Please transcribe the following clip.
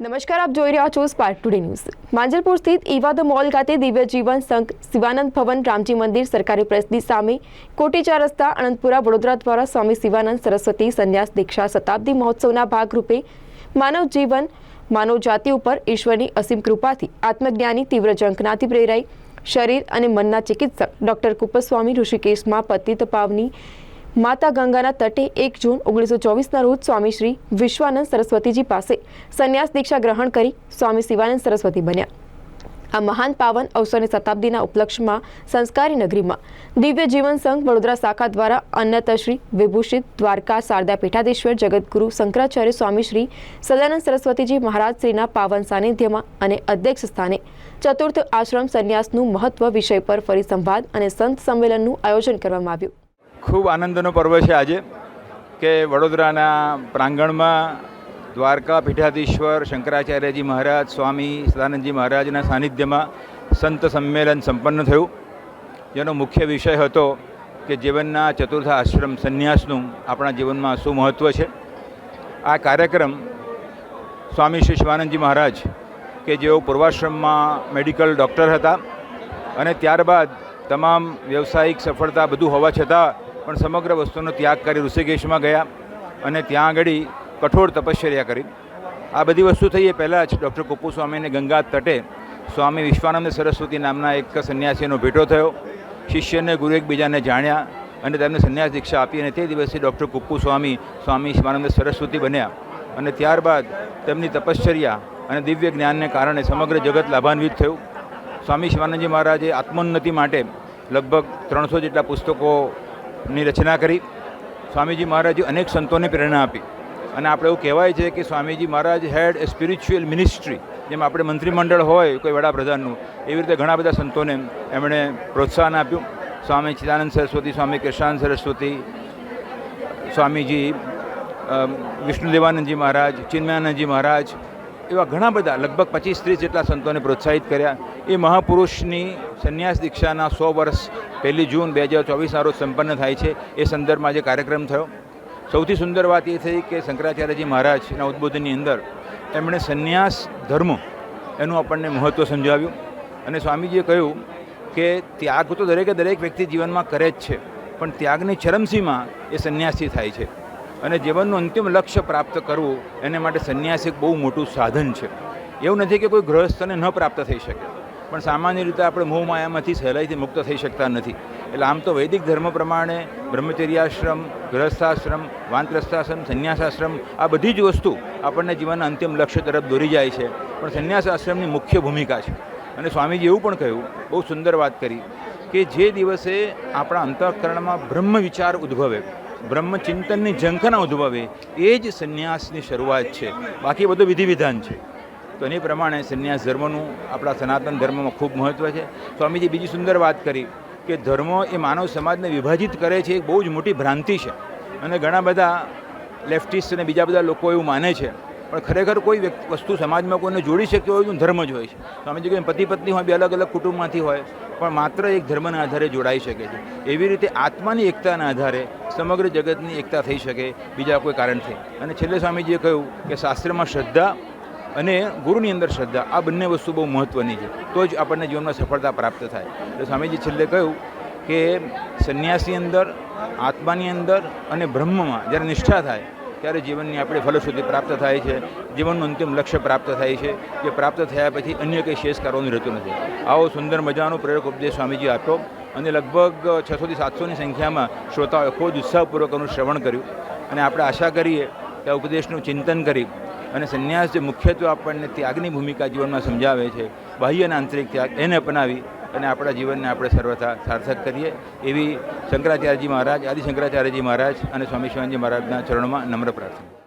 નમસ્કાર, આપ જોઈ રહ્યા છો સ્પાર્ક ટુડે ન્યૂઝ માંજલપુર સ્થિત ઇવાદ મોલ ખાતે દિવ્ય જીવન સંઘ શિવાનંદ ભવન રામજી મંદિર સરકારી પ્રેસની સામે કોટીચા રસ્તા અનંતપુરા વડોદરા દ્વારા સ્વામી શિવાનંદ સરસ્વતી સંન્યાસ દીક્ષા શતાબ્દી મહોત્સવના ભાગરૂપે માનવ જીવન, માનવ જાતિ ઉપર ઈશ્વરની અસીમ કૃપાથી આત્મજ્ઞાની તીવ્ર ઝંખનાથી પ્રેરાઈ શરીર અને મનના ચિકિત્સક ડોક્ટર કુપસ્વામી ઋષિકેશમાં પતિત પાવની માતા ગંગાના તટે એક જૂન ઓગણીસો ચોવીસના રોજ સ્વામી શ્રી વિશ્વાનંદ સરસ્વતીજી પાસે સંન્યાસ દીક્ષા ગ્રહણ કરી સ્વામી શિવાનંદ સરસ્વતી બન્યા. આ મહાન પાવન અવસરની શતાબ્દીના ઉપલક્ષમાં સંસ્કારી નગરીમાં દિવ્ય જીવન સંઘ વડોદરા શાખા દ્વારા અન્નતશ્રી વિભૂષિત દ્વારકા શારદા પીઠાધીશ્વર જગદગુરુ શંકરાચાર્ય સ્વામી શ્રી સદાનંદ સરસ્વતીજી મહારાજ શ્રીના પાવન સાનિધ્યમાં અને અધ્યક્ષ સ્થાને ચતુર્થ આશ્રમ સંન્યાસનું મહત્વ વિષય પર ફરી સંવાદ અને સંત સંમેલનનું આયોજન કરવામાં આવ્યું. ખૂબ આનંદનો પર્વ છે આજે કે વડોદરાના પ્રાંગણમાં દ્વારકા પીઠાધીશ્વર શંકરાચાર્યજી મહારાજ, સ્વામી સદાનંદજી મહારાજના સાનિધ્યમાં સંત સંમેલન સંપન્ન થયું. જેનો મુખ્ય વિષય હતો કે જીવનના ચતુર્થ આશ્રમ સંન્યાસનું આપણા જીવનમાં શું મહત્ત્વ છે. આ કાર્યક્રમ સ્વામી શ્રી શિવાનંદજી મહારાજ કે જેઓ પૂર્વાશ્રમમાં મેડિકલ ડૉક્ટર હતા અને ત્યારબાદ તમામ વ્યવસાયિક સફળતા બધું હોવા છતાં પણ સમગ્ર વસ્તુનો ત્યાગ કરી ઋષિકેશમાં ગયા અને ત્યાં આગળ કઠોર તપશ્ચર્યા કરી. આ બધી વસ્તુ થઈ એ પહેલાં જ ડૉક્ટર કુપ્પુ સ્વામીને ગંગા તટે સ્વામી વિશ્વાનંદ સરસ્વતી નામના એક સંન્યાસીનો ભેટો થયો. શિષ્યને ગુરુ એકબીજાને જાણ્યા અને તેમને સંન્યાસ દીક્ષા આપી અને તે દિવસે ડૉક્ટર કુપ્પુ સ્વામી સ્વામી શિવાનંદ સરસ્વતી બન્યા અને ત્યારબાદ તેમની તપશ્ચર્યા અને દિવ્ય જ્ઞાનને કારણે સમગ્ર જગત લાભાન્વિત થયું. સ્વામી શિવાનંદજી મહારાજે આત્મોન્નતિ માટે લગભગ ત્રણસો જેટલા પુસ્તકોની રચના કરી. સ્વામીજી મહારાજે અનેક સંતોને પ્રેરણા આપી. અને આપણે એવું કહેવાય છે કે સ્વામીજી મહારાજ હેડ એ સ્પિરિચ્યુઅલ મિનિસ્ટ્રી, જેમ આપણે મંત્રીમંડળ હોય કોઈ વડાપ્રધાનનું, એવી રીતે ઘણા બધા સંતોને એમણે પ્રોત્સાહન આપ્યું. સ્વામી ચિદાનંદ સરસ્વતી, સ્વામી કૃષ્ણાન સરસ્વતી, સ્વામીજી વિષ્ણુદેવાનંદજી મહારાજ, ચિન્મયાનંદજી મહારાજ એવા ઘણા બધા, લગભગ પચીસ ત્રીસ જેટલા સંતોને પ્રોત્સાહિત કર્યા. એ મહાપુરુષની સંન્યાસ દીક્ષાના સો વર્ષ પહેલી જૂન બે હજાર ચોવીસના રોજ સંપન્ન થાય છે. એ સંદર્ભમાં આજે કાર્યક્રમ થયો. સૌથી સુંદર વાત એ થઈ કે શંકરાચાર્યજી મહારાજના ઉદ્બોધનની અંદર એમણે સંન્યાસ ધર્મ એનું આપણને મહત્ત્વ સમજાવ્યું. અને સ્વામીજીએ કહ્યું કે ત્યાગ તો દરેકે દરેક વ્યક્તિ જીવનમાં કરે જ છે, પણ ત્યાગની ચરમસીમા એ સંન્યાસથી થાય છે. અને જીવનનું અંતિમ લક્ષ્ય પ્રાપ્ત કરવું એને માટે સંન્યાસ એક બહુ મોટું સાધન છે. એવું નથી કે કોઈ ગૃહસ્થને ન પ્રાપ્ત થઈ શકે. પણ સામાન્ય રીતે આપણે મોહ માયામાંથી સહેલાઈથી મુક્ત થઈ શકતા નથી. એટલે આમ તો વૈદિક ધર્મ પ્રમાણે બ્રહ્મચર્યાશ્રમ ગૃહસ્થાશ્રમ વાનપ્રસ્થાશ્રમ, સંન્યાસાશ્રમ આ બધી જ વસ્તુ આપણને જીવનના અંતિમ લક્ષ્ય તરફ દોરી જાય છે. પણ સંન્યાસાશ્રમની મુખ્ય ભૂમિકા છે. અને સ્વામીજી એવું પણ કહ્યું, બહુ સુંદર વાત કરી, કે જે દિવસે આપણા અંતઃકરણમાં બ્રહ્મ વિચાર ઉદ્ભવે બ્રહ્મચિંતનની ઝંખના ઉદ્ભવે, એ જ સંન્યાસની શરૂઆત છે. બાકી બધું વિધિ વિધાન છે. તો એની પ્રમાણે સંન્યાસ ધર્મનું આપણા સનાતન ધર્મમાં ખૂબ મહત્ત્વ છે. સ્વામીજી બીજી સુંદર વાત કરી કે ધર્મ એ માનવ સમાજને વિભાજિત કરે છે, એ બહુ જ મોટી ભ્રાંતિ છે. અને ઘણા બધા લેફ્ટિસ્ટ અને બીજા બધા લોકો એવું માને છે. પણ ખરેખર કોઈ વસ્તુ સમાજમાં કોઈને જોડી શકે હોય તો ધર્મ જ હોય છે. સ્વામીજી કહે પતિ પત્ની હોય, બે અલગ અલગ કુટુંબમાંથી હોય પણ માત્ર એક ધર્મના આધારે જોડાઈ શકે છે. એવી રીતે આત્માની એકતાના આધારે સમગ્ર જગતની એકતા થઈ શકે, બીજા કોઈ કારણથી અને છેલ્લે સ્વામીજીએ કહ્યું કે શાસ્ત્રમાં શ્રદ્ધા અને ગુરુની અંદર શ્રદ્ધા, આ બંને વસ્તુ બહુ મહત્ત્વની છે. તો જ આપણને જીવનમાં સફળતા પ્રાપ્ત થાય. એટલે સ્વામીજી છેલ્લે કહ્યું કે સંન્યાસની અંદર, આત્માની અંદર અને બ્રહ્મમાં જ્યારે નિષ્ઠા થાય ત્યારે જીવનની આપણે ફલશ્રુતિ પ્રાપ્ત થાય છે. જીવનનું અંતિમ લક્ષ્ય પ્રાપ્ત થાય છે જે પ્રાપ્ત થયા પછી અન્ય કંઈ શેષ કરવાનું રહેતું નથી. આવો સુંદર મજાનો પ્રેરક ઉપદેશ સ્વામીજી આપ્યો અને લગભગ છસોથી સાતસોની સંખ્યામાં શ્રોતાઓએ ખૂબ જ ઉત્સાહપૂર્વક એનું શ્રવણ કર્યું. અને આપણે આશા કરીએ કે આ ઉપદેશનું ચિંતન કરી અને સંન્યાસ જે મુખ્યત્વે આપણને ત્યાગની ભૂમિકા જીવનમાં સમજાવે છે, બાહ્ય અને આંતરિક ત્યાગ એને અપનાવી અને આપણા જીવનને આપણે સર્વથા સાર્થક કરીએ. એવી શંકરાચાર્યજી મહારાજ, આદિ શંકરાચાર્યજી મહારાજ અને સ્વામી શિવાનજી મહારાજના ચરણોમાં નમ્ર પ્રાર્થના.